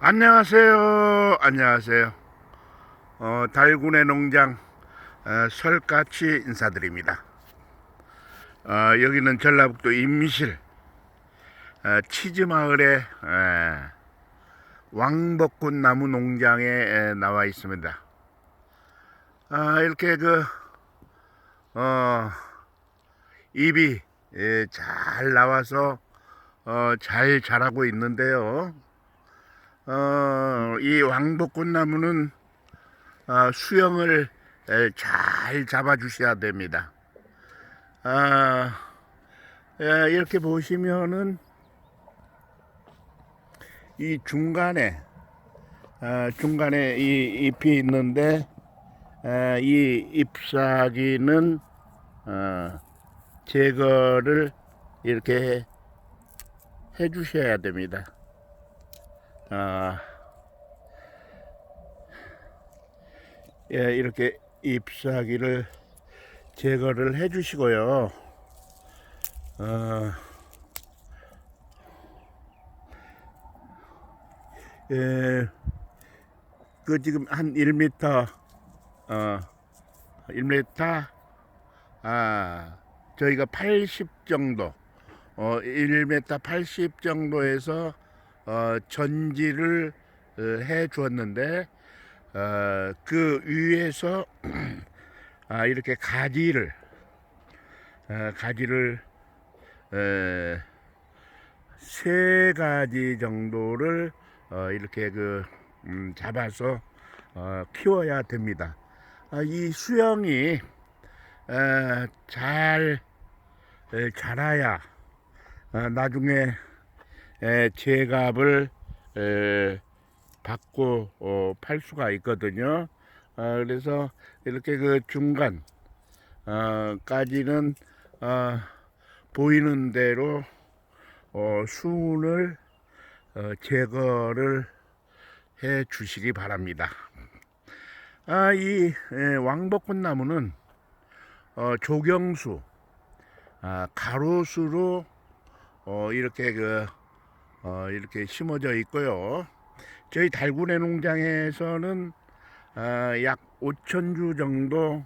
안녕하세요. 안녕하세요. 어, 달군의 농장 어, 설까치 인사드립니다. 어, 여기는 전라북도 임실 어, 치즈마을의 에, 왕벚꽃 나무 농장에 에, 나와 있습니다. 아, 이렇게 그 어, 잎이 예, 잘 나와서 어, 잘 자라고 있는데요. 어, 이 왕벚꽃나무는 어, 수영을 에, 잘 잡아 주셔야 됩니다. 아, 예, 이렇게 보시면은 이 중간에 아, 중간에 이 잎이 있는데 아, 이 잎사귀는 어, 제거를 이렇게 해 주셔야 됩니다. 아, 예, 이렇게 잎사귀를 제거를 해 주시고요. 어, 예, 그 지금 한 1m, 어, 1m, 아, 저희가 80 정도, 어, 1m 80 정도에서 어, 전지를 어, 해 주었는데 어, 그 위에서 아, 이렇게 가지를 어, 가지를 에, 세 가지 정도를 어, 이렇게 그 음, 잡아서 어, 키워야 됩니다. 아, 이 수영이 에, 잘 에, 자라야 아, 나중에 에, 제값을 에, 받고 어, 팔 수가 있거든요. 어, 그래서 이렇게 그 중간 어, 까지는 어, 보이는 대로 어, 수은을 어, 제거를 해 주시기 바랍니다. 아, 이 에, 왕벚꽃 나무는 어, 조경수, 아, 가로수로 어, 이렇게 그 어, 이렇게 심어져 있고요. 저희 달구네 농장에서는 아, 약 5천 주 정도,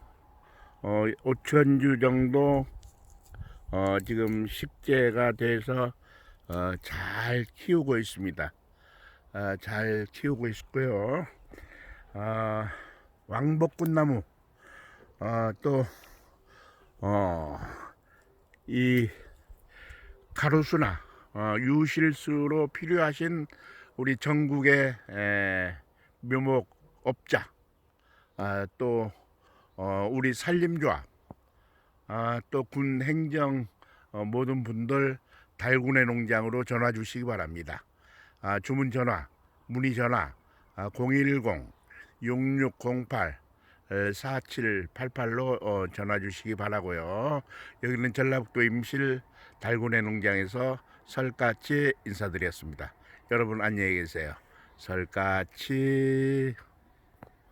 어, 5천 주 정도 어, 지금 식재가 돼서 어, 잘 키우고 있습니다. 아, 잘 키우고 있고요. 아, 왕벚꽃나무 아, 또 어, 이 가로수나 어, 유실수로 필요하신 우리 전국의 에, 묘목업자 아, 또 어, 우리 산림조합 아, 또군 행정 어, 모든 분들 달군의 농장으로 전화 주시기 바랍니다. 아, 주문 전화, 문의 전화 아, 010 6608 4788로 어, 전화 주시기 바라고요. 여기는 전라북도 임실 달군의 농장에서 설까치 인사드렸습니다. 여러분 안녕히 계세요. 설까치